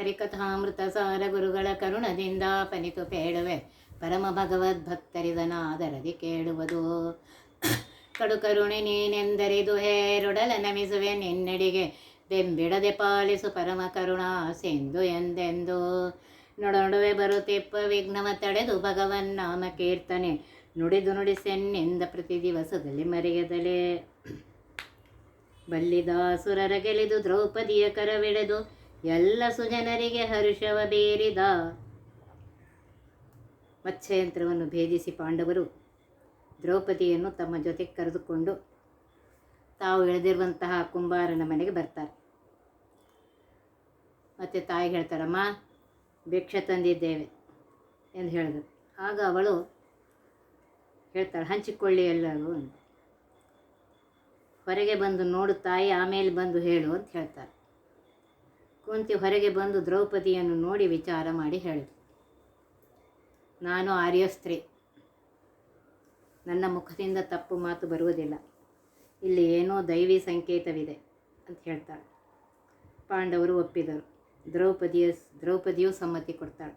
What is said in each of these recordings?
ಹರಿಕಥಾಮೃತ ಸಾರ ಗುರುಗಳ ಕರುಣದಿಂದ ಪನಿತು ಪೇಳುವೆ. ಪರಮ ಭಗವದ್ಭಕ್ತರಿದನಾದರದಿ ಕೇಳುವುದು. ಕಡು ಕರುಣೆ ನೀನೆಂದರಿದು ಹೇರುಡಲ ನಮಿಸುವೆ ನಿನ್ನಡಿಗೆ. ಬೆಂಬಿಡದೆ ಪಾಲಿಸು ಪರಮ ಕರುಣಾ ಸಿಂಧು ಎಂದೆಂದು. ನೊಡ ನಡುವೆ ಬರುತ್ತಿಪ್ಪ ವಿಘ್ನವ ತಡೆದು ಭಗವನ್ ನಾಮ ಕೀರ್ತನೆ. ನುಡಿದು ನುಡಿಸೆನ್ನಿಂದ ಪ್ರತಿ ದಿವಸದಲ್ಲಿ ಮರೆಯದಲೇ. ಬಲ್ಲಿದಾಸುರರ ಗೆಲಿದು ದ್ರೌಪದಿಯ ಕರವಿಳೆದು ಎಲ್ಲ ಸುಜನರಿಗೆ ಹರ್ಷವ ಬೇರಿದ ಮತ್ಸ್ಯಯಂತ್ರವನ್ನು ಭೇದಿಸಿ ಪಾಂಡವರು ದ್ರೌಪದಿಯನ್ನು ತಮ್ಮ ಜೊತೆ ಕರೆದುಕೊಂಡು ತಾವು ಎಳೆದಿರುವಂತಹ ಕುಂಬಾರನ ಮನೆಗೆ ಬರ್ತಾರೆ. ಮತ್ತು ತಾಯಿ ಹೇಳ್ತಾರಮ್ಮ ಭಿಕ್ಷೆ ತಂದಿದ್ದೇವೆ ಎಂದು ಹೇಳಿದರು. ಆಗ ಅವಳು ಹೇಳ್ತಾಳೆ, ಹಂಚಿಕೊಳ್ಳಿ ಎಲ್ಲರೂ ಹೊರಗೆ ಬಂದು ನೋಡು ತಾಯಿ, ಆಮೇಲೆ ಬಂದು ಹೇಳು ಅಂತ ಹೇಳ್ತಾರೆ. ಕುಂತಿ ಹೊರಗೆ ಬಂದು ದ್ರೌಪದಿಯನ್ನು ನೋಡಿ ವಿಚಾರ ಮಾಡಿ ಹೇಳಿದೆ ನಾನು ಆರ್ಯಸ್ತ್ರೀ ನನ್ನ ಮುಖದಿಂದ ತಪ್ಪು ಮಾತು ಬರುವುದಿಲ್ಲ. ಇಲ್ಲಿ ಏನೋ ದೈವಿ ಸಂಕೇತವಿದೆ, ಅಂತ ಹೇಳ್ತಾಳೆ. ಪಾಂಡವರು ಒಪ್ಪಿದರು. ದ್ರೌಪದಿಯ ದ್ರೌಪದಿಯು ಸಮ್ಮತಿ ಕೊಡ್ತಾಳೆ.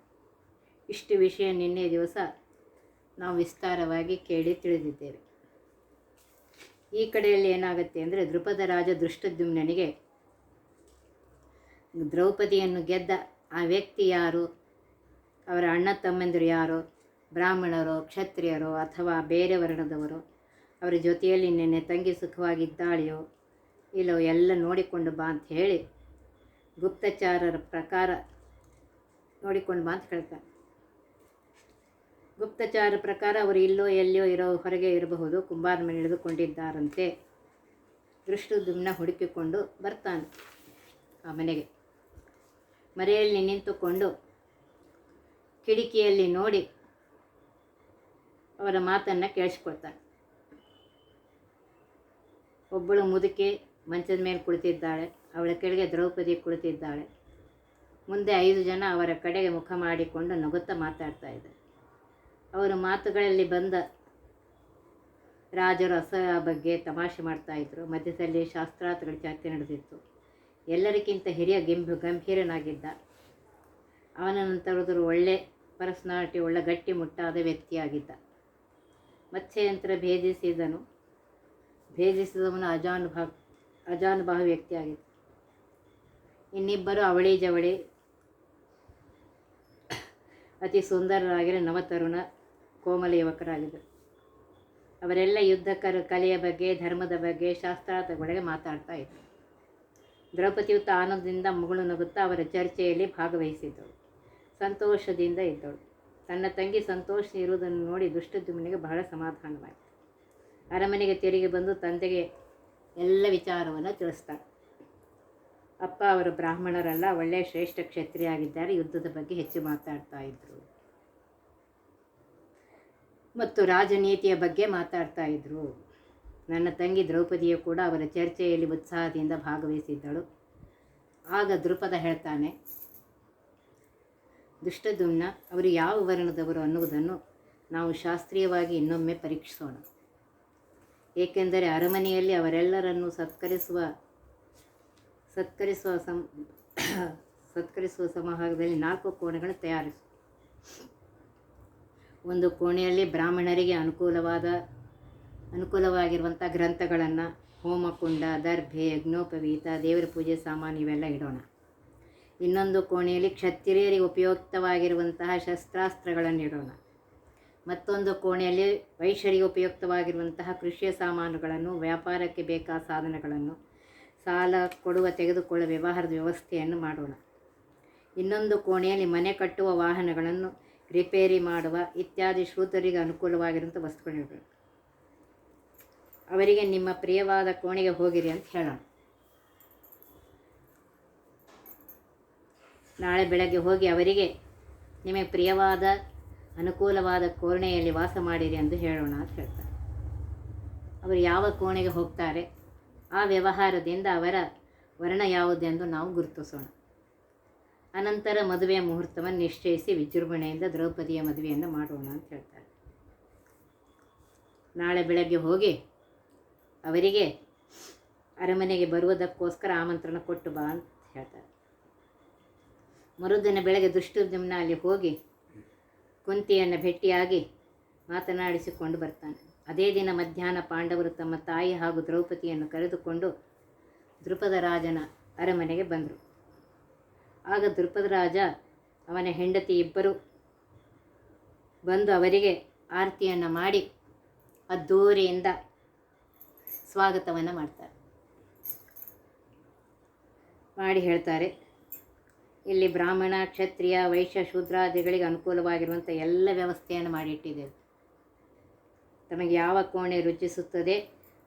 ಇಷ್ಟು ವಿಷಯ ನಿನ್ನೆ ದಿವಸ ನಾವು ವಿಸ್ತಾರವಾಗಿ ಕೇಳಿ ತಿಳಿದಿದ್ದೇವೆ. ಈ ಕಡೆಯಲ್ಲಿ ಏನಾಗುತ್ತೆ ಅಂದರೆ ದೃಪದ ರಾಜ ದೃಷ್ಟದ್ಯುಮ್ನನಿಗೆ ದ್ರೌಪದಿಯನ್ನು ಗೆದ್ದ ಆ ವ್ಯಕ್ತಿ ಯಾರು? ಅವರ ಅಣ್ಣ ತಮ್ಮಂದಿರು ಯಾರು? ಬ್ರಾಹ್ಮಣರೋ, ಕ್ಷತ್ರಿಯರೋ ಅಥವಾ ಬೇರೆ ವರ್ಣದವರು? ಅವರ ಜೊತೆಯಲ್ಲಿ ನಿನ್ನೆ ತಂಗಿ ಸುಖವಾಗಿದ್ದಾಳೆಯೋ? ಇಲ್ಲೋ ಎಲ್ಲ ನೋಡಿಕೊಂಡು ಬಾ ಅಂತ ಹೇಳಿ ಗುಪ್ತಚಾರರ ಪ್ರಕಾರ ನೋಡಿಕೊಂಡು ಬಾ ಅಂತ ಹೇಳ್ತಾರೆ ಗುಪ್ತಚಾರ ಪ್ರಕಾರ ಅವರು ಇಲ್ಲೋ, ಎಲ್ಲಿಯೋ ಇರೋ ಹೊರಗೆ ಇರಬಹುದು ಕುಂಬಾರ ಮೇಲೆ ಹಿಡಿದುಕೊಂಡಿದ್ದಾರಂತೆ. ದೃಷ್ಟು ದುಮ್ನ ಹುಡುಕಿಕೊಂಡು ಬರ್ತಾನೆ ಆ ಮನೆಗೆ. ಮರೆಯಲ್ಲಿ ನಿಂತುಕೊಂಡು ಕಿಡಿಕಿಯಲ್ಲಿ ನೋಡಿ ಅವರ ಮಾತನ್ನು ಕೇಳಿಸ್ಕೊಳ್ತಾನೆ. ಒಬ್ಬಳು ಮುದುಕಿ ಮಂಚದ ಮೇಲೆ ಕುಳಿತಿದ್ದಾಳೆ, ಅವಳ ಕೆಳಗೆ ದ್ರೌಪದಿ ಕುಳಿತಿದ್ದಾಳೆ. ಮುಂದೆ ಐದು ಜನ ಅವರ ಕಡೆಗೆ ಮುಖ ಮಾಡಿಕೊಂಡು ನಗುತ್ತಾ ಮಾತಾಡ್ತಾ ಇದ್ದಾರೆ. ಅವರ ಮಾತುಗಳಲ್ಲಿ ಬಂದ ರಾಜರು ಅಸಹ ಬಗ್ಗೆ ತಮಾಷೆ ಮಾಡ್ತಾಯಿದ್ರು ಮಧ್ಯದಲ್ಲಿ ಶಾಸ್ತ್ರಾರ್ಥಗಳ ಚರ್ಚೆ ನಡೆದಿತ್ತು. ಎಲ್ಲರಿಗಿಂತ ಹಿರಿಯ ಗೆಂಬು ಗಂಭೀರನಾಗಿದ್ದ. ಅವನ ನಂತರದರು ಒಳ್ಳೆ ಪರ್ಸನಾಲಿಟಿ, ಒಳ್ಳೆ ಗಟ್ಟಿ ಮುಟ್ಟಾದ ವ್ಯಕ್ತಿಯಾಗಿದ್ದ. ಮತ್ಸ್ಯಯಂತ್ರ ಭೇದಿಸಿದನು. ಭೇದಿಸಿದವನು ಅಜಾನುಭಾ ಅಜಾನುಭಾವ ವ್ಯಕ್ತಿಯಾಗಿದ್ದ. ಇನ್ನಿಬ್ಬರು ಅವಳಿ ಜವಳಿ. ಅತಿ ಸುಂದರರಾಗಿರೋ ನವತರುಣ ಕೋಮಲ ಯುವಕರಾಗಿದ್ದರು. ಅವರೆಲ್ಲ ಯುದ್ಧ ಕಲೆಯ ಬಗ್ಗೆ, ಧರ್ಮದ ಬಗ್ಗೆ ಶಾಸ್ತ್ರಾರ್ಥಗಳಿಗೆ ಮಾತಾಡ್ತಾ ಇದ್ದರು ದ್ರೌಪದಿಯು ಆನಂದದಿಂದ ಮುಗುಳು ನಗುತ್ತಾ ಅವರ ಚರ್ಚೆಯಲ್ಲಿ ಭಾಗವಹಿಸಿದ್ದಳು. ಸಂತೋಷದಿಂದ ಇದ್ದಳು. ತನ್ನ ತಂಗಿ ಸಂತೋಷ ಇರುವುದನ್ನು ನೋಡಿ ದುಷ್ಟದ್ಯುಮ್ನಿಗೆ ಬಹಳ ಸಮಾಧಾನವಾಯಿತು. ಅರಮನೆಗೆ ತಿರುಗಿ ಬಂದು ತಂದೆಗೆ ಎಲ್ಲ ವಿಚಾರವನ್ನು ತಿಳಿಸ್ತಾಳೆ. ಅಪ್ಪ ಅವರು ಬ್ರಾಹ್ಮಣರಲ್ಲ, ಒಳ್ಳೆಯ ಶ್ರೇಷ್ಠ ಕ್ಷತ್ರಿಯಾಗಿದ್ದಾರೆ, ಯುದ್ಧದ ಬಗ್ಗೆ ಹೆಚ್ಚು ಮಾತಾಡ್ತಾ ಇದ್ದರು ಮತ್ತು ರಾಜನೀತಿಯ ಬಗ್ಗೆ ಮಾತಾಡ್ತಾ ಇದ್ದರು ನನ್ನ ತಂಗಿ ದ್ರೌಪದಿಯು ಕೂಡ ಅವರ ಚರ್ಚೆಯಲ್ಲಿ ಉತ್ಸಾಹದಿಂದ ಭಾಗವಹಿಸಿದ್ದಳು. ಆಗ ದೃಪದ ಹೇಳ್ತಾನೆ ದುಷ್ಟದುಮ್ನ ಅವರು ಯಾವ ವರ್ಣದವರು ಅನ್ನುವುದನ್ನು ನಾವು ಶಾಸ್ತ್ರೀಯವಾಗಿ ಇನ್ನೊಮ್ಮೆ ಪರೀಕ್ಷಿಸೋಣ. ಏಕೆಂದರೆ ಅರಮನೆಯಲ್ಲಿ ಅವರೆಲ್ಲರನ್ನು ಸತ್ಕರಿಸುವ ಸತ್ಕರಿಸುವ ಸಂ, ಸತ್ಕರಿಸುವ ಸಮಾಹಾರದಲ್ಲಿ ನಾಲ್ಕು ಕೋಣೆಗಳು ತಯಾರಿಸು. ಒಂದು ಕೋಣೆಯಲ್ಲಿ ಬ್ರಾಹ್ಮಣರಿಗೆ ಅನುಕೂಲವಾದ ಅನುಕೂಲವಾಗಿರುವಂಥ ಗ್ರಂಥಗಳನ್ನು ಹೋಮಕುಂಡ ದರ್ಭೆ, ಯಜ್ಞೋಪವೀತ, ದೇವರ ಪೂಜೆ, ಸಾಮಾನು ಇವೆಲ್ಲ ಇಡೋಣ. ಇನ್ನೊಂದು ಕೋಣೆಯಲ್ಲಿ ಕ್ಷತ್ರಿಯರಿಗೆ ಉಪಯುಕ್ತವಾಗಿರುವಂತಹ ಶಸ್ತ್ರಾಸ್ತ್ರಗಳನ್ನು ಇಡೋಣ. ಮತ್ತೊಂದು ಕೋಣೆಯಲ್ಲಿ ವೈಶ್ಯರಿಗೆ ಉಪಯುಕ್ತವಾಗಿರುವಂತಹ ಕೃಷಿಯ ಸಾಮಾನುಗಳನ್ನು, ವ್ಯಾಪಾರಕ್ಕೆ ಬೇಕಾದ ಸಾಧನಗಳನ್ನು, ಸಾಲ ಕೊಡುವ, ತೆಗೆದುಕೊಳ್ಳುವ ವ್ಯವಹಾರದ ವ್ಯವಸ್ಥೆಯನ್ನು ಮಾಡೋಣ. ಇನ್ನೊಂದು ಕೋಣೆಯಲ್ಲಿ ಮನೆ ಕಟ್ಟುವ ವಾಹನಗಳನ್ನು ರಿಪೇರಿ ಮಾಡುವ ಇತ್ಯಾದಿ ಶ್ರೂತರಿಗೆ ಅನುಕೂಲವಾಗಿರುವಂಥ ವಸ್ತುಗಳಿರಬೇಕು ಅವರಿಗೆ ನಿಮ್ಮ ಪ್ರಿಯವಾದ ಕೋಣೆಗೆ ಹೋಗಿರಿ ಅಂತ ಹೇಳೋಣ. ನಾಳೆ ಬೆಳಗ್ಗೆ ಹೋಗಿ ಅವರಿಗೆ ನಿಮಗೆ ಪ್ರಿಯವಾದ, ಅನುಕೂಲವಾದ ಕೋಣೆಯಲ್ಲಿ ವಾಸ ಮಾಡಿರಿ ಎಂದು ಹೇಳೋಣ ಅಂತ ಹೇಳ್ತಾರೆ. ಅವರು ಯಾವ ಕೋಣೆಗೆ ಹೋಗ್ತಾರೆ, ಆ ವ್ಯವಹಾರದಿಂದ ಅವರ ವರ್ಣ ಯಾವುದೆಂದು ನಾವು ಗುರುತಿಸೋಣ. ಅನಂತರ ಮದುವೆಯ ಮುಹೂರ್ತವನ್ನು ನಿಶ್ಚಯಿಸಿ ವಿಜೃಂಭಣೆಯಿಂದ ದ್ರೌಪದಿಯ ಮದುವೆಯನ್ನು ಮಾಡೋಣ ಅಂತ ಹೇಳ್ತಾರೆ. ನಾಳೆ ಬೆಳಗ್ಗೆ ಹೋಗಿ ಅವರಿಗೆ ಅರಮನೆಗೆ ಬರುವುದಕ್ಕೋಸ್ಕರ ಆಮಂತ್ರಣ ಕೊಟ್ಟು ಬಾ ಅಂತ ಹೇಳ್ತಾರೆ. ಮರುದಿನ ಬೆಳಗ್ಗೆ ದುಷ್ಟುದ್ಯಮ್ನ ಅಲ್ಲಿ ಹೋಗಿ ಕುಂತಿಯನ್ನು ಭೇಟಿಯಾಗಿ ಮಾತನಾಡಿಸಿಕೊಂಡು ಬರ್ತಾನೆ. ಅದೇ ದಿನ ಮಧ್ಯಾಹ್ನ ಪಾಂಡವರು ತಮ್ಮ ತಾಯಿ ಹಾಗೂ ದ್ರೌಪದಿಯನ್ನು ಕರೆದುಕೊಂಡು ದೃಪದ ರಾಜನ ಅರಮನೆಗೆ ಬಂದರು. ಆಗ ದೃಪದ ರಾಜ ಅವನ ಹೆಂಡತಿ ಇಬ್ಬರು ಬಂದು ಅವರಿಗೆ ಆರತಿಯನ್ನು ಮಾಡಿ ಅದ್ದೂರಿಯಿಂದ ಸ್ವಾಗತವನ್ನು ಮಾಡ್ತಾರೆ. ಮಾಡಿ ಹೇಳ್ತಾರೆ, ಇಲ್ಲಿ ಬ್ರಾಹ್ಮಣ, ಕ್ಷತ್ರಿಯ, ವೈಶ್ಯ ಶೂದ್ರಾದಿಗಳಿಗೆ ಅನುಕೂಲವಾಗಿರುವಂಥ ಎಲ್ಲ ವ್ಯವಸ್ಥೆಯನ್ನು ಮಾಡಿಟ್ಟಿದ್ದೇವೆ. ತಮಗೆ ಯಾವ ಕೋಣೆ ರುಚಿಸುತ್ತದೆ,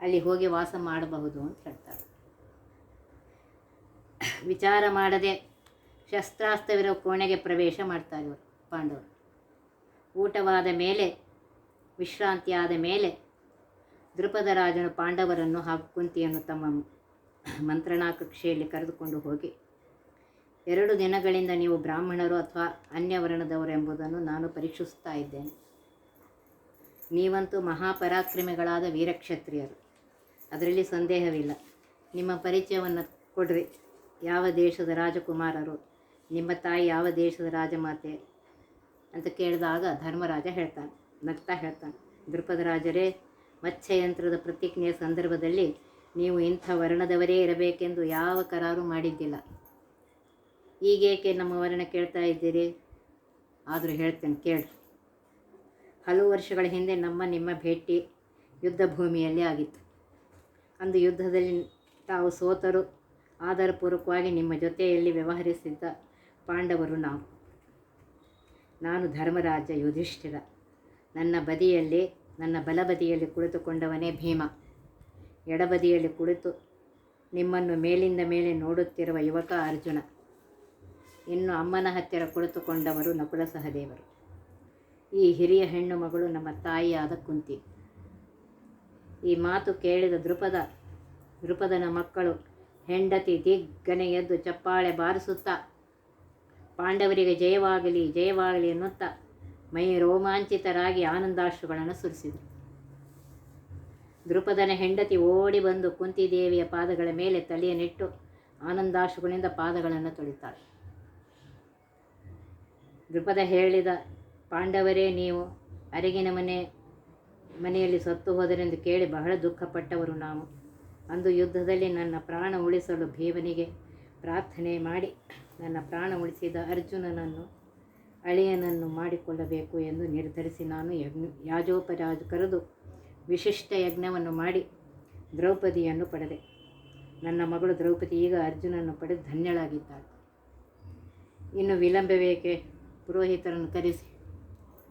ಅಲ್ಲಿ ಹೋಗಿ ವಾಸ ಮಾಡಬಹುದು ಅಂತ ಹೇಳ್ತಾರೆ. ವಿಚಾರ ಮಾಡದೆ ಶಸ್ತ್ರಾಸ್ತ್ರವಿರೋ ಕೋಣೆಗೆ ಪ್ರವೇಶ ಮಾಡ್ತಾರೆ ಇವರು ಪಾಂಡವರು. ಊಟವಾದ ಮೇಲೆ, ವಿಶ್ರಾಂತಿಯಾದ ಮೇಲೆ ದೃಪದ ರಾಜನು ಪಾಂಡವರನ್ನು ಹಾಗೂ ಕುಂತಿಯನ್ನು ತಮ್ಮ ಮಂತ್ರಣಾ ಕಕ್ಷೆಯಲ್ಲಿ ಕರೆದುಕೊಂಡು ಹೋಗಿ, ಎರಡು ದಿನಗಳಿಂದ ನೀವು ಬ್ರಾಹ್ಮಣರು ಅಥವಾ ಅನ್ಯವರ್ಣದವರು ಎಂಬುದನ್ನು ನಾನು ಪರೀಕ್ಷಿಸ್ತಾ ಇದ್ದೇನೆ. ನೀವಂತೂ ಮಹಾಪರಾಕ್ರಮಿಗಳಾದ ವೀರಕ್ಷತ್ರಿಯರು. ಅದರಲ್ಲಿ ಸಂದೇಹವಿಲ್ಲ. ನಿಮ್ಮ ಪರಿಚಯವನ್ನು ಕೊಡ್ರಿ. ಯಾವ ದೇಶದ ರಾಜಕುಮಾರರು? ನಿಮ್ಮ ತಾಯಿ ಯಾವ ದೇಶದ ರಾಜಮಾತೆ? ಅಂತ ಕೇಳಿದಾಗ ಧರ್ಮರಾಜ ಹೇಳ್ತಾನೆ, ನಗ್ತಾ ಹೇಳ್ತಾನೆ ದೃಪದ ರಾಜರೇ ಮತ್ಸ್ಯಯಂತ್ರದ ಪ್ರತಿಜ್ಞೆಯ ಸಂದರ್ಭದಲ್ಲಿ ನೀವು ಇಂಥ ವರ್ಣದವರೇ ಇರಬೇಕೆಂದು ಯಾವ ಕರಾರು ಮಾಡಿದ್ದಿಲ್ಲ. ಈಗೇಕೆ ನಮ್ಮ ವರ್ಣ ಕೇಳ್ತಾ ಇದ್ದೀರಿ? ಆದರೂ ಹೇಳ್ತೇನೆ ಕೇಳಿ ಹಲವು ವರ್ಷಗಳ ಹಿಂದೆ ನಮ್ಮ ನಿಮ್ಮ ಭೇಟಿ ಯುದ್ಧ ಭೂಮಿಯಲ್ಲಿ ಆಗಿತ್ತು. ಅಂದು ಯುದ್ಧದಲ್ಲಿ ತಾವು ಸೋತರು ಆಧಾರಪೂರ್ವಕವಾಗಿ ನಿಮ್ಮ ಜೊತೆಯಲ್ಲಿ ವ್ಯವಹರಿಸಿದ್ದ ಪಾಂಡವರು ನಾವು. ನಾನು ಧರ್ಮರಾಜ ಯುಧಿಷ್ಠಿರ. ನನ್ನ ಬದಿಯಲ್ಲಿ ನನ್ನ ಬಲಬದಿಯಲ್ಲಿ ಕುಳಿತುಕೊಂಡವನೇ ಭೀಮ. ಎಡಬದಿಯಲ್ಲಿ ಕುಳಿತು ನಿಮ್ಮನ್ನು ಮೇಲಿಂದ ಮೇಲೆ ನೋಡುತ್ತಿರುವ ಯುವಕ ಅರ್ಜುನ. ಇನ್ನು ಅಮ್ಮನ ಹತ್ತಿರ ಕುಳಿತುಕೊಂಡವರು ನಕುಲ ಸಹದೇವರು. ಈ ಹಿರಿಯ ಹೆಣ್ಣು ಮಗಳು ನಮ್ಮ ತಾಯಿಯಾದ ಕುಂತಿ. ಈ ಮಾತು ಕೇಳಿದ ದೃಪದ ದೃಪದನ ಮಕ್ಕಳು ಹೆಂಡತಿ ದಿಗ್ಗನೆ ಎದ್ದು ಚಪ್ಪಾಳೆ ಬಾರಿಸುತ್ತಾ, ಪಾಂಡವರಿಗೆ ಜಯವಾಗಲಿ ಜಯವಾಗಲಿ ಎನ್ನುತ್ತಾ ಮೈ ರೋಮಾಂಚಿತರಾಗಿ ಆನಂದಾಶ್ರುಗಳನ್ನು ಸುರಿಸಿದರು. ದೃಪದನ ಹೆಂಡತಿ ಓಡಿ ಬಂದು ಕುಂತಿದೇವಿಯ ಪಾದಗಳ ಮೇಲೆ ತಲೆಯನ್ನಿಟ್ಟು ಆನಂದಾಶುಗಳಿಂದ ಪಾದಗಳನ್ನು ತೊಳಿತಾಳೆ. ದೃಪದ ಹೇಳಿದ, ಪಾಂಡವರೇ, ನೀವು ಅರಿಗಿನ ಮನೆ, ಮನೆಯಲ್ಲಿ ಸತ್ತು ಹೋದರೆಂದು ಕೇಳಿ ಬಹಳ ದುಃಖಪಟ್ಟವರು ನಾವು. ಅಂದು ಯುದ್ಧದಲ್ಲಿ ನನ್ನ ಪ್ರಾಣ ಉಳಿಸಲು ಭೀಮನಿಗೆ ಪ್ರಾರ್ಥನೆ ಮಾಡಿ, ನನ್ನ ಪ್ರಾಣ ಉಳಿಸಿದ ಅರ್ಜುನನನ್ನು ಅಳಿಯನನ್ನು ಮಾಡಿಕೊಳ್ಳಬೇಕು ಎಂದು ನಿರ್ಧರಿಸಿ ನಾನು ಯಜ್ಞ, ಯಾಜೋಪರಾಜ ಕರೆದು ವಿಶಿಷ್ಟ ಯಜ್ಞವನ್ನು ಮಾಡಿ ದ್ರೌಪದಿಯನ್ನು ಪಡೆದೆ. ನನ್ನ ಮಗಳು ದ್ರೌಪದಿ ಈಗ ಅರ್ಜುನನ್ನು ಪಡೆದು ಧನ್ಯಳಾಗಿದ್ದಾಳೆ. ಇನ್ನು ವಿಳಂಬವೇಕೆ? ಪುರೋಹಿತರನ್ನು ಕರೆಸಿ.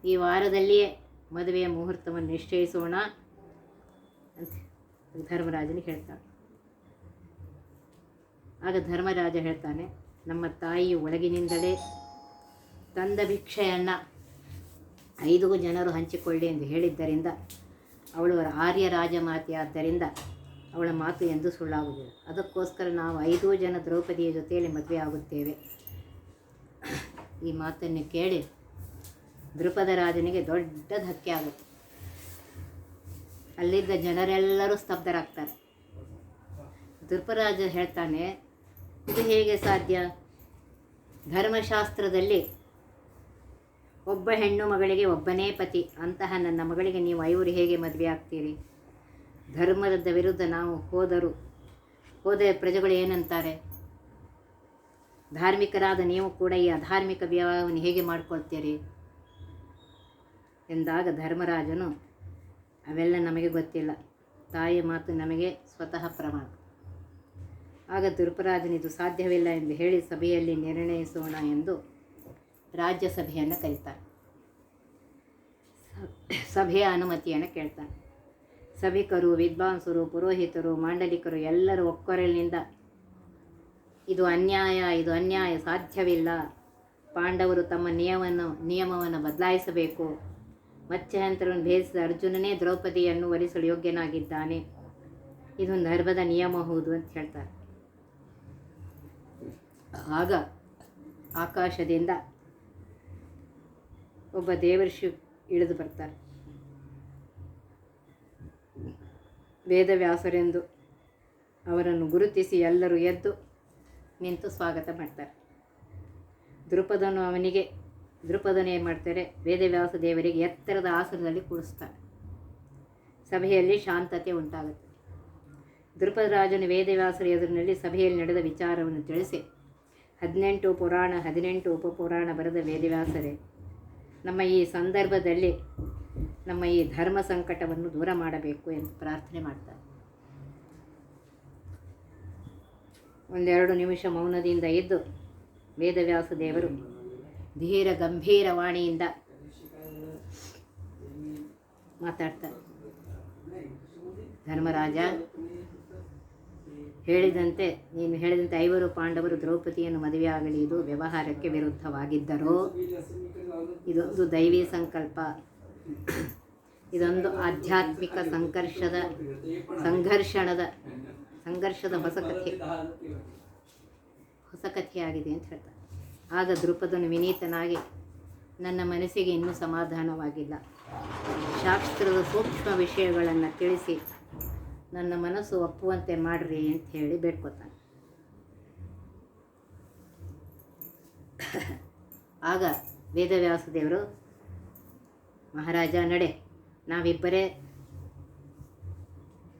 ಈ ವಾರದಲ್ಲಿಯೇ ಮದುವೆಯ ಮುಹೂರ್ತವನ್ನು ನಿಶ್ಚಯಿಸೋಣ ಅಂತ ಧರ್ಮರಾಜನಿಗೆ ಹೇಳ್ತಾನೆ. ಆಗ ಧರ್ಮರಾಜ ಹೇಳ್ತಾನೆ, ನಮ್ಮ ತಾಯಿಯು ಒಳಗಿನಿಂದಲೇ ತಂದ ಭಿಕ್ಷೆಯನ್ನು ಐದು ಜನರು ಹಂಚಿಕೊಳ್ಳಿ ಎಂದು ಹೇಳಿದ್ದರಿಂದ ಅವಳು ಆರ್ಯ ರಾಜಮಾತೆಯಾದ್ದರಿಂದ ಅವಳ ಮಾತು ಎಂದು ಸುಳ್ಳಾಗುವುದಿಲ್ಲ. ಅದಕ್ಕೋಸ್ಕರ ನಾವು ಐದೂ ಜನ ದ್ರೌಪದಿಯ ಜೊತೆಯಲ್ಲಿ ಮದುವೆ ಆಗುತ್ತೇವೆ. ಈ ಮಾತನ್ನು ಕೇಳಿ ದೃಪದ ರಾಜನಿಗೆ ದೊಡ್ಡ ಧಕ್ಕೆ ಆಗುತ್ತೆ. ಅಲ್ಲಿದ್ದ ಜನರೆಲ್ಲರೂ ಸ್ತಬ್ಧರಾಗ್ತಾರೆ. ದೃಪರಾಜ ಹೇಳ್ತಾನೆ, ಇದು ಹೇಗೆ ಸಾಧ್ಯ? ಧರ್ಮಶಾಸ್ತ್ರದಲ್ಲಿ ಒಬ್ಬ ಹೆಣ್ಣು ಮಗಳಿಗೆ ಒಬ್ಬನೇ ಪತಿ. ಅಂತಹ ನನ್ನ ಮಗಳಿಗೆ ನೀವು ಐವರು ಹೇಗೆ ಮದುವೆ ಆಗ್ತೀರಿ? ಧರ್ಮದ ವಿರುದ್ಧ ನಾವು ಹೋದರು ಹೋದ ಪ್ರಜೆಗಳು ಏನಂತಾರೆ? ಧಾರ್ಮಿಕರಾದ ನೀವು ಕೂಡ ಈ ಅಧಾರ್ಮಿಕ ವಿವಾಹವನ್ನು ಹೇಗೆ ಮಾಡ್ಕೊಳ್ತೀರಿ? ಎಂದಾಗ ಧರ್ಮರಾಜನು, ಅವೆಲ್ಲ ನಮಗೆ ಗೊತ್ತಿಲ್ಲ. ತಾಯಿ ಮಾತು ನಮಗೆ ಸ್ವತಃ ಪ್ರಮಾಣ. ಆಗ ದುರ್ಪರಾಜನಿದು ಸಾಧ್ಯವಿಲ್ಲ ಎಂದು ಹೇಳಿ ಸಭೆಯಲ್ಲಿ ನಿರ್ಣಯಿಸೋಣ ಎಂದು ರಾಜ್ಯಸಭೆಯನ್ನು ಕರೀತಾರೆ. ಸಭೆಯ ಅನುಮತಿಯನ್ನು ಕೇಳ್ತಾರೆ. ಸಭಿಕರು, ವಿದ್ವಾಂಸರು, ಪುರೋಹಿತರು, ಮಾಂಡಲಿಕರು ಎಲ್ಲರೂ ಒಕ್ಕೊರಲಿನಿಂದ ಇದು ಅನ್ಯಾಯ ಇದು ಅನ್ಯಾಯ ಸಾಧ್ಯವಿಲ್ಲ. ಪಾಂಡವರು ತಮ್ಮ ನಿಯಮವನ್ನು ನಿಯಮವನ್ನು ಬದಲಾಯಿಸಬೇಕು. ಮತ್ಸ್ಯಹಂತರನ್ನು ಭೇದಿಸಿದ ಅರ್ಜುನನೇ ದ್ರೌಪದಿಯನ್ನು ವರಿಸಲು ಯೋಗ್ಯನಾಗಿದ್ದಾನೆ. ಇದು ಧರ್ಮದ ನಿಯಮ ಹೌದು ಅಂತ ಹೇಳ್ತಾರೆ. ಆಗ ಆಕಾಶದಿಂದ ಒಬ್ಬ ದೇವರ್ಷಿ ಇಳಿದು ಬರ್ತಾರೆ. ವೇದವ್ಯಾಸರೆಂದು ಅವರನ್ನು ಗುರುತಿಸಿ ಎಲ್ಲರೂ ಎದ್ದು ನಿಂತು ಸ್ವಾಗತ ಮಾಡ್ತಾರೆ. ದೃಪದನು ಅವನಿಗೆ ದೃಪದನು ಏನು ಮಾಡ್ತಾರೆ, ವೇದವ್ಯಾಸ ದೇವರಿಗೆ ಎತ್ತರದ ಆಸನದಲ್ಲಿ ಕೂಡಿಸ್ತಾರೆ ಸಭೆಯಲ್ಲಿ ಶಾಂತತೆ ಉಂಟಾಗುತ್ತೆ ದೃಪದರಾಜನು ವೇದವ್ಯಾಸರ ಎದುರಿನಲ್ಲಿ ಸಭೆಯಲ್ಲಿ ನಡೆದ ವಿಚಾರವನ್ನು ತಿಳಿಸಿ, ಹದಿನೆಂಟು ಪುರಾಣ, ಹದಿನೆಂಟು ಉಪಪುರಾಣ ಬರೆದ ವೇದವ್ಯಾಸರೇ ನಮ್ಮ ಈ ಸಂದರ್ಭದಲ್ಲಿ ನಮ್ಮ ಈ ಧರ್ಮ ಸಂಕಟವನ್ನು ದೂರ ಮಾಡಬೇಕು ಎಂದು ಪ್ರಾರ್ಥನೆ ಮಾಡ್ತಾರೆ. ಒಂದೆರಡು ನಿಮಿಷ ಮೌನದಿಂದ ಇದ್ದು ವೇದವ್ಯಾಸ ದೇವರು ಧೀರ ಗಂಭೀರ ವಾಣಿಯಿಂದ ಮಾತಾಡ್ತಾರೆ. ಧರ್ಮರಾಜ ಹೇಳಿದಂತೆ, ನೀನು ಹೇಳಿದಂತೆ ಐವರು ಪಾಂಡವರು ದ್ರೌಪದಿಯನ್ನು ಮದುವೆಯಾಗಲಿ ಇದು ವ್ಯವಹಾರಕ್ಕೆ ವಿರುದ್ಧವಾಗಿದ್ದರು ಇದೊಂದು ದೈವಿ ಸಂಕಲ್ಪ. ಇದೊಂದು ಆಧ್ಯಾತ್ಮಿಕ ಸಂಘರ್ಷದ, ಸಂಘರ್ಷಣದ, ಸಂಘರ್ಷದ ಹೊಸ ಕಥೆ ಹೊಸ ಕಥೆಯಾಗಿದೆ ಅಂತ ಹೇಳ್ತಾರೆ. ಆಗ ದೃಪದನು ವಿನೀತನಾಗಿ, ನನ್ನ ಮನಸ್ಸಿಗೆ ಇನ್ನೂ ಸಮಾಧಾನವಾಗಿಲ್ಲ. ಶಾಸ್ತ್ರದ ಸೂಕ್ಷ್ಮ ವಿಷಯಗಳನ್ನು ತಿಳಿಸಿ ನನ್ನ ಮನಸ್ಸು ಒಪ್ಪುವಂತೆ ಮಾಡ್ರಿ ಅಂತ ಹೇಳಿ ಬೇಡ್ಕೊತಾನೆ. ಆಗ ವೇದವ್ಯಾಸ ದೇವರು, ಮಹಾರಾಜ ನಡೆ, ನಾವಿಬ್ಬರೇ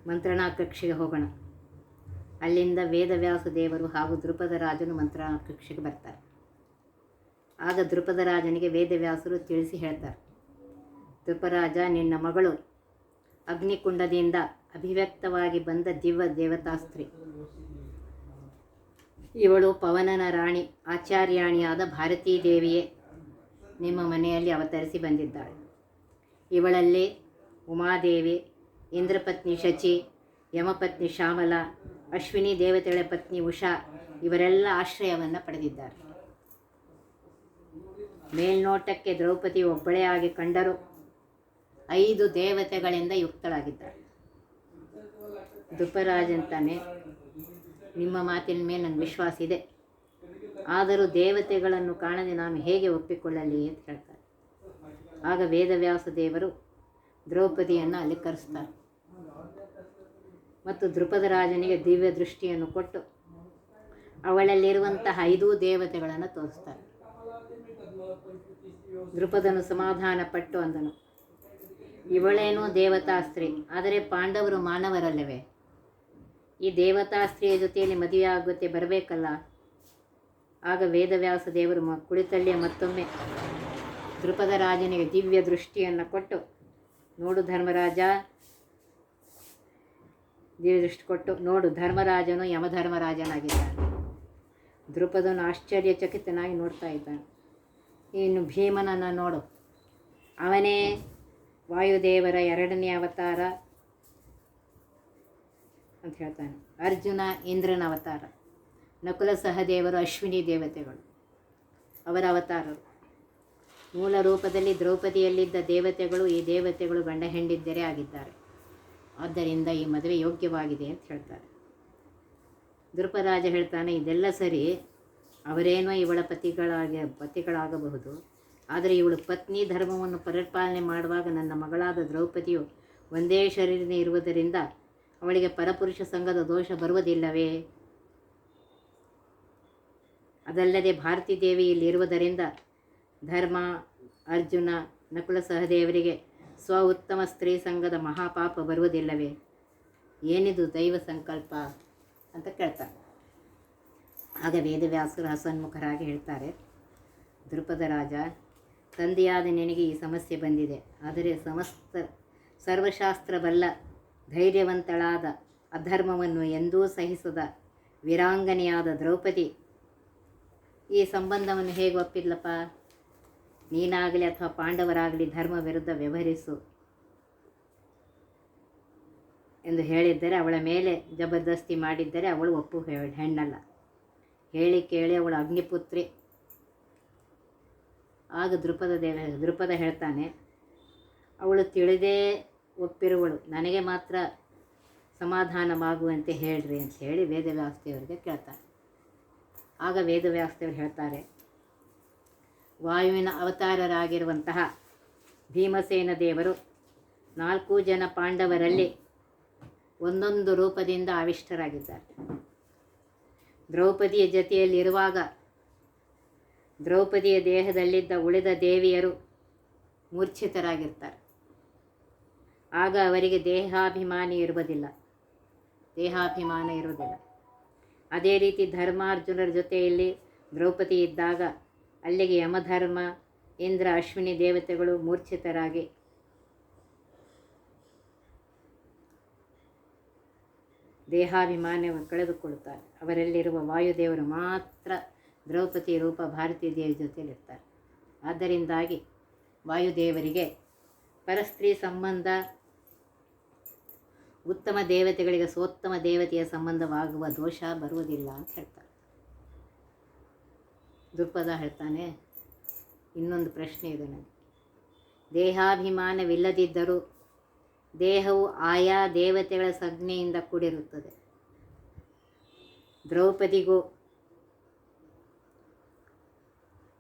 ಮಂತ್ರಣಾ ಕಕ್ಷೆಗೆ ಹೋಗೋಣ. ಅಲ್ಲಿಂದ ವೇದವ್ಯಾಸ ದೇವರು ಹಾಗೂ ದೃಪದ ರಾಜನು ಮಂತ್ರ ಕಕ್ಷೆಗೆ ಬರ್ತಾರೆ. ಆಗ ದೃಪದ ರಾಜನಿಗೆ ವೇದವ್ಯಾಸರು ತಿಳಿಸಿ ಹೇಳ್ತಾರೆ. ದೃಪರಾಜ ನಿನ್ನ ಮಗಳು ಅಗ್ನಿಕುಂಡದಿಂದ ಅಭಿವ್ಯಕ್ತವಾಗಿ ಬಂದ ದಿವ್ಯ ದೇವತಾಸ್ತ್ರಿ. ಇವಳು ಪವನನ ರಾಣಿ, ಆಚಾರ್ಯಾಣಿಯಾದ ಭಾರತೀ ದೇವಿಯೇ ನಿಮ್ಮ ಮನೆಯಲ್ಲಿ ಅವತರಿಸಿ ಬಂದಿದ್ದಾಳೆ. ಇವಳಲ್ಲಿ ಉಮಾದೇವಿ, ಇಂದ್ರಪತ್ನಿ ಶಚಿ, ಯಮಪತ್ನಿ ಶ್ಯಾಮಲ, ಅಶ್ವಿನಿ ದೇವತೆಗಳ ಪತ್ನಿ ಉಷಾ ಇವರೆಲ್ಲ ಆಶ್ರಯವನ್ನು ಪಡೆದಿದ್ದಾರೆ. ಮೇಲ್ನೋಟಕ್ಕೆ ದ್ರೌಪದಿ ಒಬ್ಬಳೇ ಆಗಿ ಕಂಡರು ಐದು ದೇವತೆಗಳಿಂದ ಯುಕ್ತಳಾಗಿದ್ದಾಳೆ ದುಪ್ಪರಾಜ್ ಅಂತಾನೆ. ನಿಮ್ಮ ಮಾತಿನ ಮೇಲೆ ನನಗೆ ವಿಶ್ವಾಸ ಇದೆ. ಆದರೂ ದೇವತೆಗಳನ್ನು ಕಾಣದೆ ನಾನು ಹೇಗೆ ಒಪ್ಪಿಕೊಳ್ಳಲಿ ಅಂತ ಹೇಳ್ತಾರೆ ಆಗ ವೇದವ್ಯಾಸ ದೇವರು ದ್ರೌಪದಿಯನ್ನು ಅಲ್ಲಿ ಕರೆಸ್ತಾರೆ. ಮತ್ತು ದೃಪದ ರಾಜನಿಗೆ ದಿವ್ಯ ದೃಷ್ಟಿಯನ್ನು ಕೊಟ್ಟು ಅವಳಲ್ಲಿರುವಂತಹ ಐದೂ ದೇವತೆಗಳನ್ನು ತೋರಿಸ್ತಾರೆ. ದೃಪದನು ಸಮಾಧಾನ ಪಟ್ಟು ಅಂದನು, ಇವಳೇನೋ ದೇವತಾಸ್ತ್ರೀ, ಆದರೆ ಪಾಂಡವರು ಮಾನವರಲ್ಲವೇ? ಈ ದೇವತಾ ಸ್ತ್ರೀಯ ಜೊತೆಯಲ್ಲಿ ಮದುವೆಯಾಗುತ್ತೆ, ಬರಬೇಕಲ್ಲ? ಆಗ ವೇದವ್ಯಾಸ ದೇವರು ಮ ಕುಳಿತಲ್ಲಿಯೇ ಮತ್ತೊಮ್ಮೆ ದೃಪದ ರಾಜನಿಗೆ ದಿವ್ಯ ದೃಷ್ಟಿಯನ್ನು ಕೊಟ್ಟು, ನೋಡು ಧರ್ಮರಾಜ, ದಿವ್ಯ ದೃಷ್ಟಿ ಕೊಟ್ಟು, ನೋಡು ಧರ್ಮರಾಜನು ಯಮಧರ್ಮರಾಜನಾಗಿದ್ದಾನೆ. ದೃಪದನು ಆಶ್ಚರ್ಯಚಕಿತನಾಗಿ ನೋಡ್ತಾ ಇದ್ದಾನೆ. ಇನ್ನು ಭೀಮನನ್ನು ನೋಡು. ಅವನೇ ವಾಯುದೇವರ ಎರಡನೇ ಅವತಾರ. ಅಂತ ಹೇಳ್ತಾನೆ. ಅರ್ಜುನ, ಇಂದ್ರನ ಅವತಾರ. ನಕುಲ ಸಹದೇವರು, ಅಶ್ವಿನಿ ದೇವತೆಗಳು. ಅವರ ಅವತಾರರು. ಮೂಲ ರೂಪದಲ್ಲಿ ದ್ರೌಪದಿಯಲ್ಲಿದ್ದ ದೇವತೆಗಳು ಈ ದೇವತೆಗಳು ಗಂಡ ಹೆಂಡಿದ್ದರೇ ಆಗಿದ್ದಾರೆ. ಆದ್ದರಿಂದ ಈ ಮದುವೆ ಯೋಗ್ಯವಾಗಿದೆ ಅಂತ ಹೇಳ್ತಾರೆ. ದೃಪರಾಜ ಹೇಳ್ತಾನೆ, ಇದೆಲ್ಲ ಸರಿ, ಅವರೇನೋ ಇವಳ ಪತಿಗಳಾಗಿ, ಪತಿಗಳಾಗಬಹುದು. ಆದರೆ ಇವಳು ಪತ್ನಿ ಧರ್ಮವನ್ನು ಪರಿಪಾಲನೆ ಮಾಡುವಾಗ ನನ್ನ ಮಗಳಾದ ದ್ರೌಪದಿಯು ಒಂದೇ ಶರೀರನೇ ಇರುವುದರಿಂದ ಅವಳಿಗೆ ಪರಪುರುಷ ಸಂಘದ ದೋಷ ಬರುವುದಿಲ್ಲವೇ? ಅದಲ್ಲದೆ ಭಾರತೀ ದೇವಿ ಇಲ್ಲಿರುವುದರಿಂದ ಧರ್ಮ, ಅರ್ಜುನ, ನಕುಲ ಸಹದೇವರಿಗೆ ಸ್ವ ಉತ್ತಮ ಸ್ತ್ರೀ ಸಂಘದ ಮಹಾಪಾಪ ಬರುವುದಿಲ್ಲವೇ? ಏನಿದು ದೈವ ಸಂಕಲ್ಪ ಅಂತ ಕೇಳ್ತಾರೆ ಆಗ ವೇದವ್ಯಾಸರು ಹಸನ್ಮುಖರಾಗಿ ಹೇಳ್ತಾರೆ ದೃಪದ ರಾಜ, ತಂದೆಯಾದ ನಿನಗೆ ಈ ಸಮಸ್ಯೆ ಬಂದಿದೆ. ಆದರೆ ಸಮಸ್ತ ಸರ್ವಶಾಸ್ತ್ರ ಬಲ್ಲ ಧೈರ್ಯವಂತಳಾದ ಅಧರ್ಮವನ್ನು ಎಂದೂ ಸಹಿಸದ ವೀರಾಂಗನೆಯಾದ ದ್ರೌಪದಿ. ಈ ಸಂಬಂಧವನ್ನು ಹೇಗೆ ಒಪ್ಪಿದ್ಲಪ್ಪ? ನೀನಾಗಲಿ ಅಥವಾ ಪಾಂಡವರಾಗಲಿ ಧರ್ಮ ವಿರುದ್ಧ ವ್ಯವಹರಿಸು ಎಂದು ಹೇಳಿದ್ದರೆ ಅವಳ ಮೇಲೆ ಜಬರ್ದಸ್ತಿ ಮಾಡಿದ್ದರೆ ಅವಳು ಒಪ್ಪು ಹೆಣ್ಣಲ್ಲ. ಹೇಳಿ ಕೇಳಿ ಅವಳು ಅಗ್ನಿಪುತ್ರಿ. ಆಗ ದೃಪದ ದೇವ ದೃಪದ ಹೇಳ್ತಾನೆ, ಅವಳು ತಿಳಿದೇ ಒಪ್ಪಿರುವಳು. ನನಗೆ ಮಾತ್ರ ಸಮಾಧಾನವಾಗುವಂತೆ ಹೇಳ್ರಿ ಅಂತ ಹೇಳಿ ವೇದವ್ಯಾಸದೇವರಿಗೆ ಕೇಳ್ತಾರೆ ಆಗ ವೇದವ್ಯಾಸದೇವರು ಹೇಳ್ತಾರೆ, ವಾಯುವಿನ ಅವತಾರರಾಗಿರುವಂತಹ ಭೀಮಸೇನ ದೇವರು ನಾಲ್ಕು ಜನ ಪಾಂಡವರಲ್ಲಿ ಒಂದೊಂದು ರೂಪದಿಂದ ಆವಿಷ್ಟರಾಗಿದ್ದಾರೆ. ದ್ರೌಪದಿಯ ಜತೆಯಲ್ಲಿರುವಾಗ ದ್ರೌಪದಿಯ ದೇಹದಲ್ಲಿದ್ದ ಉಳಿದ ದೇವಿಯರು ಮೂರ್ಛಿತರಾಗಿರ್ತಾರೆ. ಆಗ ಅವರಿಗೆ ದೇಹಾಭಿಮಾನಿ ಇರುವುದಿಲ್ಲ. ದೇಹಾಭಿಮಾನ ಇರುವುದಿಲ್ಲ. ಅದೇ ರೀತಿ ಧರ್ಮಾರ್ಜುನರ ಜೊತೆಯಲ್ಲಿ ದ್ರೌಪದಿ ಇದ್ದಾಗ ಅಲ್ಲಿಗೆ ಯಮಧರ್ಮ, ಇಂದ್ರ, ಅಶ್ವಿನಿ ದೇವತೆಗಳು ಮೂರ್ಛಿತರಾಗಿ ದೇಹಾಭಿಮಾನವನ್ನು ಕಳೆದುಕೊಳ್ಳುತ್ತಾರೆ. ಅವರಲ್ಲಿರುವ ವಾಯುದೇವರು ಮಾತ್ರ ದ್ರೌಪದಿ ರೂಪ ಭಾರತೀ ದೇವಿ ಜೊತೆಯಲ್ಲಿರ್ತಾರೆ. ಆದ್ದರಿಂದಾಗಿ ವಾಯುದೇವರಿಗೆ ಪರಸ್ತ್ರೀ ಸಂಬಂಧ ಉತ್ತಮ ದೇವತೆಗಳಿಗೆ ಸೋತ್ತಮ ದೇವತೆಯ ಸಂಬಂಧವಾಗುವ ದೋಷ ಬರುವುದಿಲ್ಲ ಅಂತ ಹೇಳ್ತಾರೆ. ದೃಪದ ಹೇಳ್ತಾನೆ, ಇನ್ನೊಂದು ಪ್ರಶ್ನೆ ಇದೆ ನನಗೆ. ದೇಹಾಭಿಮಾನವಿಲ್ಲದಿದ್ದರೂ ದೇಹವು ಆಯಾ ದೇವತೆಗಳ ಸಂಜ್ಞೆಯಿಂದ ಕೂಡಿರುತ್ತದೆ. ದ್ರೌಪದಿಗೂ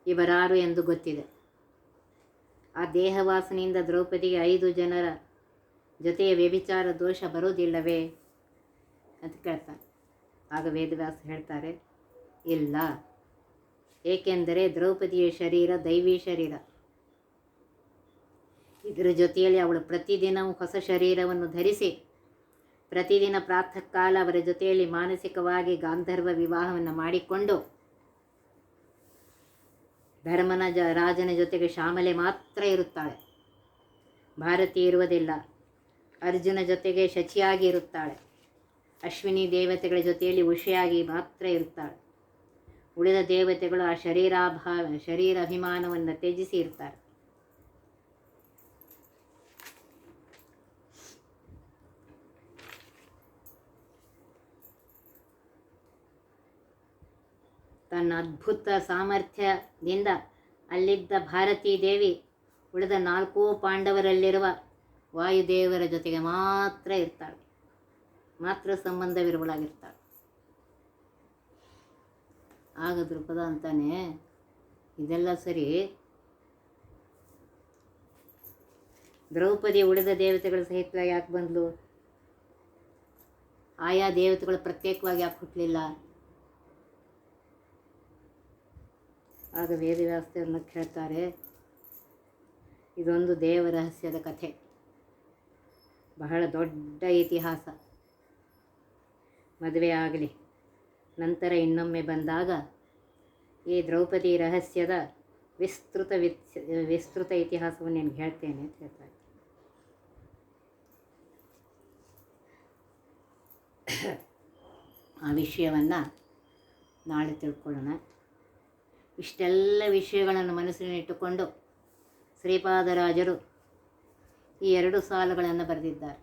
ಇವರಾರು ಎಂದು ಗೊತ್ತಿದೆ. ಆ ದೇಹವಾಸನೆಯಿಂದ ದ್ರೌಪದಿಗೆ ಐದು ಜನರ ಜೊತೆಯ ವ್ಯಭಿಚಾರ ದೋಷ ಬರೋದಿಲ್ಲವೇ ಅಂತ ಕೇಳ್ತಾರೆ. ಆಗ ವೇದವ್ಯಾಸ ಹೇಳ್ತಾರೆ, ಇಲ್ಲ. ಏಕೆಂದರೆ ದ್ರೌಪದಿಯ ಶರೀರ ದೈವಿ ಶರೀರ. ಇದರ ಜೊತೆಯಲ್ಲಿ ಅವಳು ಪ್ರತಿದಿನವೂ ಹೊಸ ಶರೀರವನ್ನು ಧರಿಸಿ, ಪ್ರತಿದಿನ ಪ್ರಾತಃ ಕಾಲ ಅವರ ಜೊತೆಯಲ್ಲಿ ಮಾನಸಿಕವಾಗಿ ಗಾಂಧರ್ವ ವಿವಾಹವನ್ನು ಮಾಡಿಕೊಂಡು, ಧರ್ಮನ ಜ ರಾಜನ ಜೊತೆಗೆ ಶ್ಯಾಮಲೆ ಮಾತ್ರ ಇರುತ್ತಾಳೆ. ಭಾರತೀಯ ಇರುವುದಿಲ್ಲ. ಅರ್ಜುನ ಜೊತೆಗೆ ಶಚಿಯಾಗಿ ಇರುತ್ತಾಳೆ. ಅಶ್ವಿನಿ ದೇವತೆಗಳ ಜೊತೆಯಲ್ಲಿ ಉಷಿಯಾಗಿ ಮಾತ್ರ ಇರುತ್ತಾಳೆ. ಉಳಿದ ದೇವತೆಗಳು ಆ ಶರೀರಾಭಾವ ಶರೀರ ಅಭಿಮಾನವನ್ನು ತ್ಯಜಿಸಿ ಇರ್ತಾರೆ. ತನ್ನ ಅದ್ಭುತ ಸಾಮರ್ಥ್ಯದಿಂದ ಅಲ್ಲಿದ್ದ ಭಾರತೀ ದೇವಿ ಉಳಿದ ನಾಲ್ಕೂ ಪಾಂಡವರಲ್ಲಿರುವ ವಾಯುದೇವರ ಜೊತೆಗೆ ಮಾತ್ರ ಇರ್ತಾಳೆ. ಮಾತ್ರ ಸಂಬಂಧವಿರುವಳಾಗಿರ್ತಾಳೆ. ಆಗ ದೃಪದ ಅಂತಾನೆ, ಇದೆಲ್ಲ ಸರಿ. ದ್ರೌಪದಿ ಉಳಿದ ದೇವತೆಗಳ ಸಹಿತ ಯಾಕೆ ಬಂದಳು ಆಯಾ ದೇವತೆಗಳು ಪ್ರತ್ಯೇಕವಾಗಿ ಯಾಕೆ ಹುಟ್ಟಲಿಲ್ಲ ಆಗ ವೇದವ್ಯಾಸರನ್ನು ಕೇಳ್ತಾರೆ, ಇದೊಂದು ದೇವರಹಸ್ಯದ ಕಥೆ. ಬಹಳ ದೊಡ್ಡ ಇತಿಹಾಸ. ಮದುವೆ ಆಗಲಿ, ನಂತರ ಇನ್ನೊಮ್ಮೆ ಬಂದಾಗ ಈ ದ್ರೌಪದಿ ರಹಸ್ಯದ ವಿಸ್ತೃತ ವಿಸ್ತೃತ ಇತಿಹಾಸವನ್ನು ನಿನಗೆ ಹೇಳ್ತೇನೆ ಅಂತ ಹೇಳ್ತಾರೆ ಆ ವಿಷಯವನ್ನು ನಾಳೆ ತಿಳ್ಕೊಳ್ಳೋಣ. ಇಷ್ಟೆಲ್ಲ ವಿಷಯಗಳನ್ನು ಮನಸ್ಸಿನಲ್ಲಿಟ್ಟುಕೊಂಡು ಶ್ರೀಪಾದರಾಜರು ಈ ಎರಡು ಸಾಲುಗಳನ್ನು ಬರೆದಿದ್ದಾರೆ.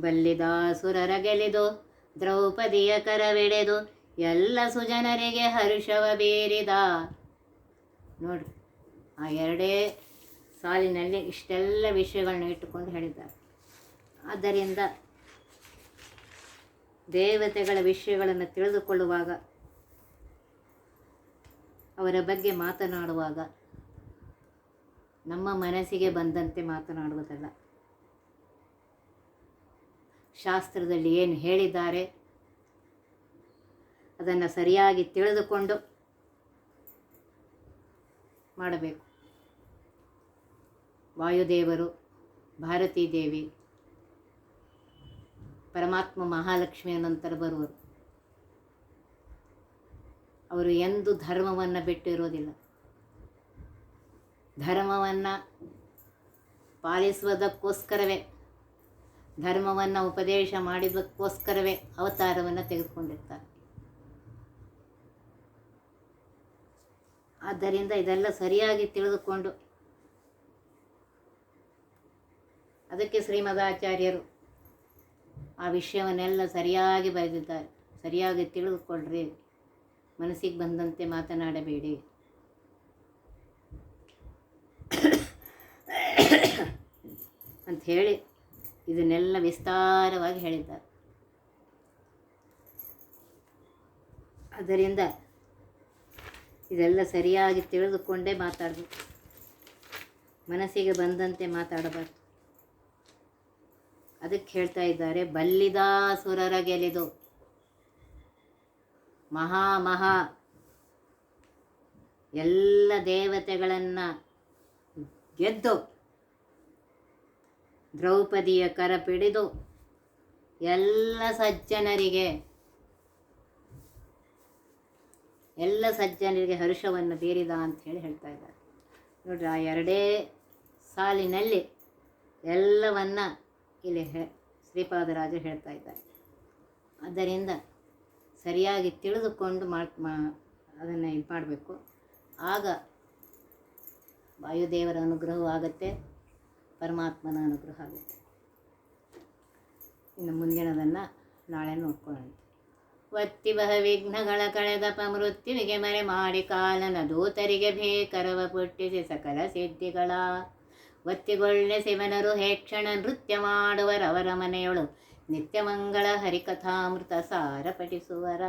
ಬಲ್ಲಿದಾಸುರರ ಗೆಲಿದು ದ್ರೌಪದಿಯ ಕರವೆಳೆದು, ಎಲ್ಲ ಸುಜನರಿಗೆ ಹರ್ಷವ ಬೀರಿದ. ನೋಡ್ರಿ ಆ ಎರಡೇ ಸಾಲಿನಲ್ಲಿ ಇಷ್ಟೆಲ್ಲ ವಿಷಯಗಳನ್ನ ಇಟ್ಟುಕೊಂಡು ಹೇಳಿದ್ದಾರೆ. ಆದ್ದರಿಂದ ದೇವತೆಗಳ ವಿಷಯಗಳನ್ನು ತಿಳಿದುಕೊಳ್ಳುವಾಗ, ಅವರ ಬಗ್ಗೆ ಮಾತನಾಡುವಾಗ ನಮ್ಮ ಮನಸ್ಸಿಗೆ ಬಂದಂತೆ ಮಾತನಾಡುವುದಲ್ಲ ಶಾಸ್ತ್ರದಲ್ಲಿ ಏನು ಹೇಳಿದ್ದಾರೆ, ಅದನ್ನು ಸರಿಯಾಗಿ ತಿಳಿದುಕೊಂಡು ಮಾಡಬೇಕು. ವಾಯುದೇವರು, ಭಾರತೀ ದೇವಿ, ಪರಮಾತ್ಮ ಮಹಾಲಕ್ಷ್ಮಿಯ ನಂತರ ಬರುವರು. ಅವರು ಎಂದೂ ಧರ್ಮವನ್ನು ಬಿಟ್ಟು ಇರೋದಿಲ್ಲ ಧರ್ಮವನ್ನು ಪಾಲಿಸುವುದಕ್ಕೋಸ್ಕರವೇ, ಧರ್ಮವನ್ನು ಉಪದೇಶ ಮಾಡಿದ್ದಕ್ಕೋಸ್ಕರವೇ ಅವತಾರವನ್ನು ತೆಗೆದುಕೊಂಡಿರ್ತಾರೆ. ಆದ್ದರಿಂದ ಇದೆಲ್ಲ ಸರಿಯಾಗಿ ತಿಳಿದುಕೊಂಡು ಅದಕ್ಕೆ ಶ್ರೀಮದಾಚಾರ್ಯರು ಆ ವಿಷಯವನ್ನೆಲ್ಲ ಸರಿಯಾಗಿ ಬರೆದಿದ್ದಾರೆ. ಸರಿಯಾಗಿ ತಿಳಿದುಕೊಳ್ಳ್ರಿ ಮನಸ್ಸಿಗೆ ಬಂದಂತೆ ಮಾತನಾಡಬೇಡಿ. ಅಂತ ಹೇಳಿ ಇದನ್ನೆಲ್ಲ ವಿಸ್ತಾರವಾಗಿ ಹೇಳಿದ್ದಾರೆ. ಅದರಿಂದ ಇದೆಲ್ಲ ಸರಿಯಾಗಿ ತಿಳಿದುಕೊಂಡೇ ಮಾತಾಡಬೇಕು. ಮನಸ್ಸಿಗೆ ಬಂದಂತೆ ಮಾತಾಡಬಾರ್ದು. ಅದಕ್ಕೆ ಹೇಳ್ತಾ ಇದ್ದಾರೆ, ಬಲ್ಲಿದಾಸುರರ ಗೆಲಿದು ಮಹಾ ಮಹಾ. ಎಲ್ಲ ದೇವತೆಗಳನ್ನು ಗೆದ್ದು ದ್ರೌಪದಿಯ ಕರ ಪಿಡಿದು ಎಲ್ಲ ಸಜ್ಜನರಿಗೆ ಎಲ್ಲ ಸಜ್ಜನರಿಗೆ ಹರ್ಷವನ್ನು ಬೀರಿದ ಅಂತ ಹೇಳಿ ಹೇಳ್ತಾ ಇದ್ದಾರೆ. ನೋಡ್ರಿ, ಆ ಎರಡೇ ಸಾಲಿನಲ್ಲಿ ಎಲ್ಲವನ್ನ ಇಲ್ಲಿ ಹೇ, ಶ್ರೀಪಾದರಾಜರು ಹೇಳ್ತಾ ಇದ್ದಾರೆ. ಆದ್ದರಿಂದ ಸರಿಯಾಗಿ ತಿಳಿದುಕೊಂಡು ಮಾಡ್ ಮಾ, ಅದನ್ನು ಇದು ಮಾಡಬೇಕು. ಆಗ ವಾಯುದೇವರ ಅನುಗ್ರಹವೂ ಆಗುತ್ತೆ ಪರಮಾತ್ಮನ ಅನುಗ್ರಹ ಆಗುತ್ತೆ. ಇನ್ನು ಮುಂದಿನದನ್ನು ನಾಳೆ ನೋಡ್ಕೊಳ್ಳೋಣ. ವತ್ತಿ ಬಹ ವಿಘ್ನಗಳ ಕಳೆದಪ ಮೃತ್ಯುವಿಗೆ ಮರೆ ಮಾಡಿ ಕಾಲನ ದೂತರಿಗೆ ಭೇಕರವ ಪುಟ್ಟಿಸಿ ಸಕಲ ಸಿದ್ಧಿಗಳ. ವತ್ತಿಗೊಳ್ಳೆ ಶಿವನರು ಹೇಕ್ಷಣ ನೃತ್ಯ ಮಾಡುವರವರ ಮನೆಯೊಳು ನಿತ್ಯಮಂಗಳ ಹರಿಕಥಾಮೃತ ಸಾರ ಪಠಿಸುವರ